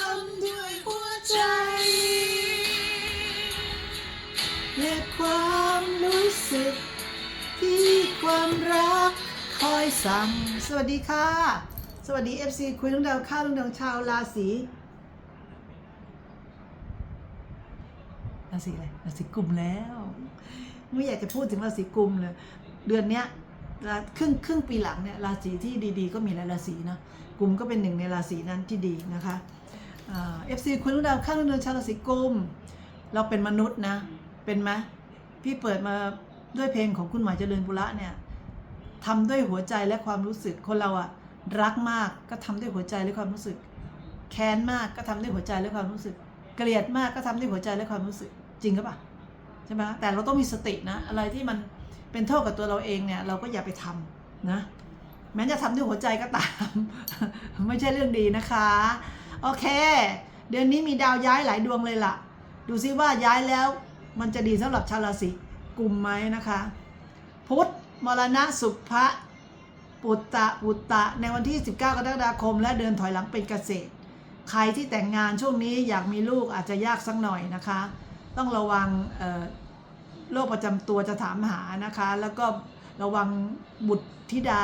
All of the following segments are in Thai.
ทำด้วยหัวใจ และความรู้สึก ที่ความรักคอยสั่งสวัสดีค่ะ สวัสดี FC คุยลุงดาวข้าวลุงดาวชาวราศีราศีอะไรราศีกุมแล้ว ไม่อยากจะพูดถึงราศีกุมเลย เดือนเนี้ยครึ่งครึ่งปีหลังเนี่ยราศีที่ดีๆ ก็มีหลายราศีนะกลุ่มก็เป็นหนึ่งในราศีนั้นที่ดีนะคะ เอฟซีคุณลุงดาวข้างลุงดาวชาวราศีกุมเราเป็นมนุษย์นะ เป็นไหมพี่เปิดมาด้วยเพลงของคุณหมายเจริญบุระเนี่ยทำด้วยหัวใจและความรู้สึกคนเราอะรักมากก็ทำด้วยหัวใจและความรู้สึก แค้นมากก็ทำด้วยหัวใจและความรู้สึก เกลียดมากก็ทำด้วยหัวใจและความรู้สึก จริงหรือเปล่าใช่ไหมแต่เราต้องมีสตินะ อะไรที่มันเป็นโทษกับตัวเราเองเนี่ย เราก็อย่าไปทำนะ แม้จะทำด้วยหัวใจก็ตาม ไม่ใช่เรื่องดีนะคะ โอเค เดือนนี้มีดาวย้ายหลายดวงเลยล่ะ ดูซิว่าย้ายแล้วมันจะดีสำหรับชาวราศีกลุ่มไหมนะคะ พุธมรณะสุภะปุตตะปุตตะ ในวันที่ 19 กรกฎาคม และเดินถอยหลังเป็นเกษตร ใครที่แต่งงานช่วงนี้อยากมีลูกอาจจะยากสักหน่อยนะคะ ต้องระวังโรคประจำตัวจะถามหานะคะ แล้วก็ระวังบุตรธิดา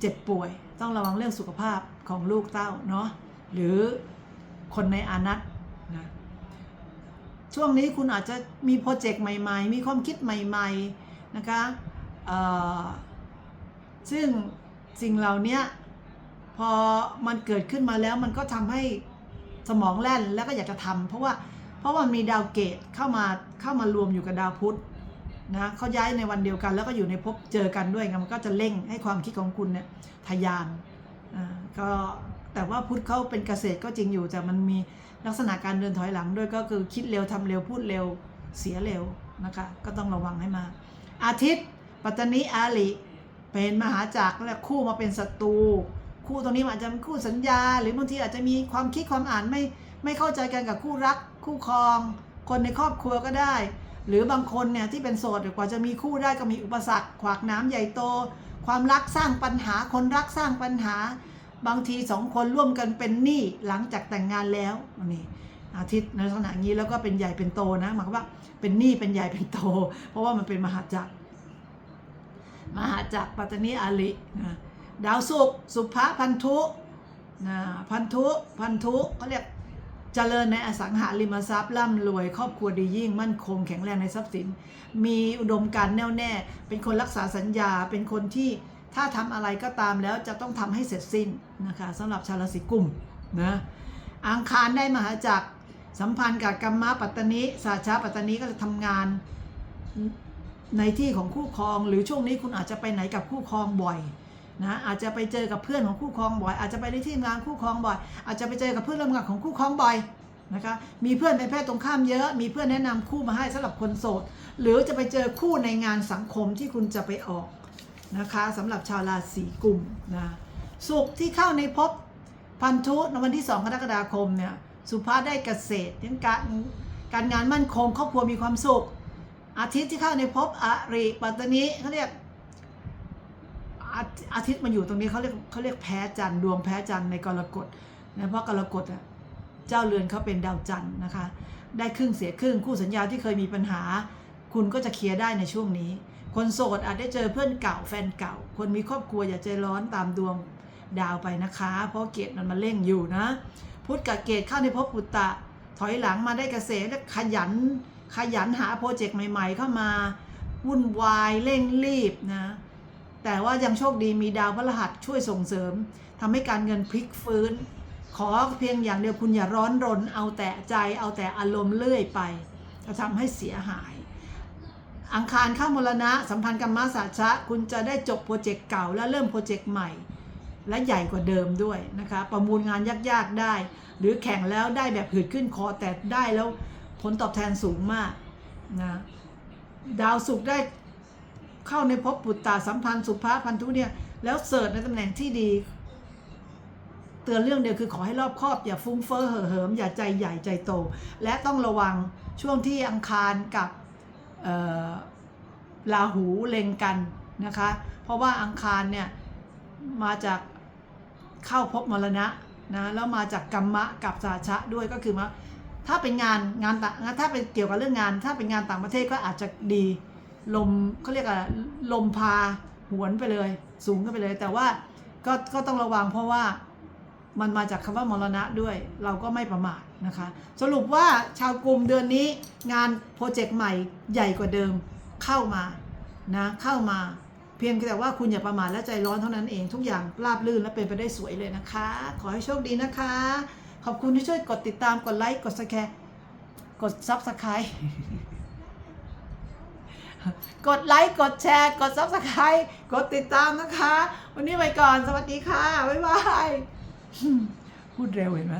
เจ็บป่วย ต้องระวังเรื่องสุขภาพของลูกเต้าเนาะหรือคนในอานัตนะช่วงนี้คุณอาจจะมีโปรเจกต์ใหม่ ๆ มีความคิดใหม่ๆนะคะซึ่งสิ่งเหล่านี้พอมันเกิดขึ้นมาแล้วมันก็ทำให้สมองแล่นแล้วก็อยากจะทำเพราะว่าเพราะว่ามันมีดาวเกตเข้ามาเข้ามารวมอยู่กับดาวพุธ นะเขาย้ายในวันเดียวกัน แล้วก็อยู่ในภพเจอกันด้วยมันก็จะเร่งให้ความคิดของคุณเนี่ยทะยานก็แต่ว่าพุธเขาเป็นเกษตรก็จริงอยู่แต่มันมีลักษณะการเดินถอยหลังด้วยก็คือคิดเร็วทำเร็วพูดเร็วเสียเร็วนะคะก็ต้องระวังให้มา อาทิตย์ ปัตตานีอาลิเป็นมหาจักรและคู่มาเป็นศัตรูคู่ตรงนี้อาจจะเป็นคู่สัญญา หรือบางทีอาจจะมีความคิดความอ่านไม่ไม่เข้าใจกันกับคู่รักคู่ครอง คนในครอบครัวก็ได้ หรือบางคนเนี่ยที่เป็นโสดกว่าจะมีคู่ได้ก็มีอุปสรรค ขวากหน้ำใหญ่โต ความรักสร้างปัญหาคนรักสร้างปัญหา บางทีสองคนร่วมกันเป็นหนี้หลังจากแต่งงานแล้วนี่อาทิตย์ในลักษณะนี้แล้วก็เป็นใหญ่เป็นโตนะหมายความว่าเป็นหนี้เป็นใหญ่เป็นโต เพราะว่ามันเป็นมหาจักรมหาจักรปัตตนีอาลินะดาวศุกร์สุภะพันธุนะพันธุพันธุเขาเรียก จริญในอสังหาริมทรัพย์ร่ำรวย ครอบครัวดียิ่งมั่นคงแข็งแรงในทรัพย์สิน มีอุดมการณ์แน่วแน่ เป็นคนรักษาสัญญา เป็นคนที่ถ้าทำอะไรก็ตามแล้วจะต้องทำให้เสร็จสิ้นนะคะสำหรับชาวราศีกุมนะอังคารได้มหาจักรสัมพันธ์กับกัมมะปัตตานิสาชาปัตตานิก็จะทำงานในที่ของคู่ครอง หรือช่วงนี้คุณอาจจะไปไหนกับคู่ครองบ่อย นะอาจจะไปเจอกับเพื่อนของคู่ครองบ่อย อาจจะไปในที่งานคู่ครองบ่อย อาจจะไปเจอกับเพื่อนร่วมงานของคู่ครองบ่อยนะคะมีเพื่อนเป็นเพศตรงข้ามเยอะ มีเพื่อนแนะนำคู่มาให้สำหรับคนโสด หรือจะไปเจอคู่ในงานสังคมที่คุณจะไปออกนะคะสำหรับชาวราศีกุมนะสุขที่เข้าในภพพันธุในวันที่ 2 กรกฎาคมเนี่ยสุภาได้เกษตรยังการการงานมั่นคงครอบครัวมีความสุข อาทิตย์ที่เข้าในภพอริปัตตนีเขาเรียก อาทิตย์มาอยู่ตรงนี้เขาเรียกเขาเรียกแพ้จันทร์ดวงแพ้จันทร์ในกรกฎนะเพราะกรกฎอะเจ้าเรือนเขาเป็นดาวจันทร์นะคะ ได้ครึ่งเสียครึ่งคู่สัญญาที่เคยมีปัญหา คุณก็จะเคลียร์ได้ในช่วงนี้ คนโสดอาจได้เจอเพื่อนเก่าแฟนเก่า คนมีครอบครัวอย่าใจร้อนตามดวงดาวไปนะคะ เพราะเกตมันมาเร่งอยู่นะ พุธกับเกตเข้าในภพปุตตะ ถอยหลังมาได้เกษตรและขยันขยันหาโปรเจกต์ใหม่ ๆ เข้ามาวุ่นวายเร่งรีบนะ แต่ว่ายังโชคดีมีดาวพฤหัสช่วยส่งเสริมทำให้การเงินพลิกฟื้น ขอเพียงอย่างเดียวคุณอย่าร้อนรน เอาแต่ใจเอาแต่อารมณ์เลื่อยไป จะทำให้เสียหาย อังคารเข้ามรณะ สัมพันธ์กับมาสาชะ คุณจะได้จบโปรเจกต์เก่าและเริ่มโปรเจกต์ใหม่ และใหญ่กว่าเดิมด้วยนะคะ ประมูลงานยากๆได้ หรือแข่งแล้วได้แบบหืดขึ้นคอแต่ได้แล้วผลตอบแทนสูงมากนะดาวศุกร์ได้ เข้าในภพปุตตาสัมพันธ์สุภาพันธุเนี่ย แล้วเสิร์ชในตำแหน่งที่ดี เตือนเรื่องเดียวคือขอให้รอบครอบ อย่าฟุ้งเฟ้อเห่อเหิม อย่าใจใหญ่ใจโต และต้องระวังช่วงที่อังคารกับราหูเล็งกันนะคะ เพราะว่าอังคารเนี่ยมาจากเข้าพบมรณะนะแล้วมาจากกรรมะกับสาชะด้วยก็คือมาถ้าเป็นงานงานต่างถ้าเป็นเกี่ยวกับเรื่องงาน ถ้าเป็นงานต่างประเทศก็อาจจะดี ลมเขาเรียกอะลมพาหวนไปเลย สูงขึ้นไปเลย แต่ว่าก็ก็ต้องระวังเพราะว่ามันมาจากคำว่ามรณะด้วย เราก็ไม่ประมาทนะคะ สรุปว่าชาวกลุ่มเดือนนี้งานโปรเจกต์ใหม่ใหญ่กว่าเดิมเข้ามานะเข้ามาเพียงแต่ว่าคุณอย่าประมาทและใจร้อนเท่านั้นเองทุกอย่างราบรื่นและเป็นไปได้สวยเลยนะคะ ขอให้โชคดีนะคะ ขอบคุณที่ช่วยกดติดตามกดไลค์กดสแคร์กดซับสไครต์ กดไลค์กดแชร์กดซับสไครต์กดติดตามนะคะ วันนี้ไปก่อนสวัสดีค่ะ บ๊ายบาย พูดเร็วเห็นไหม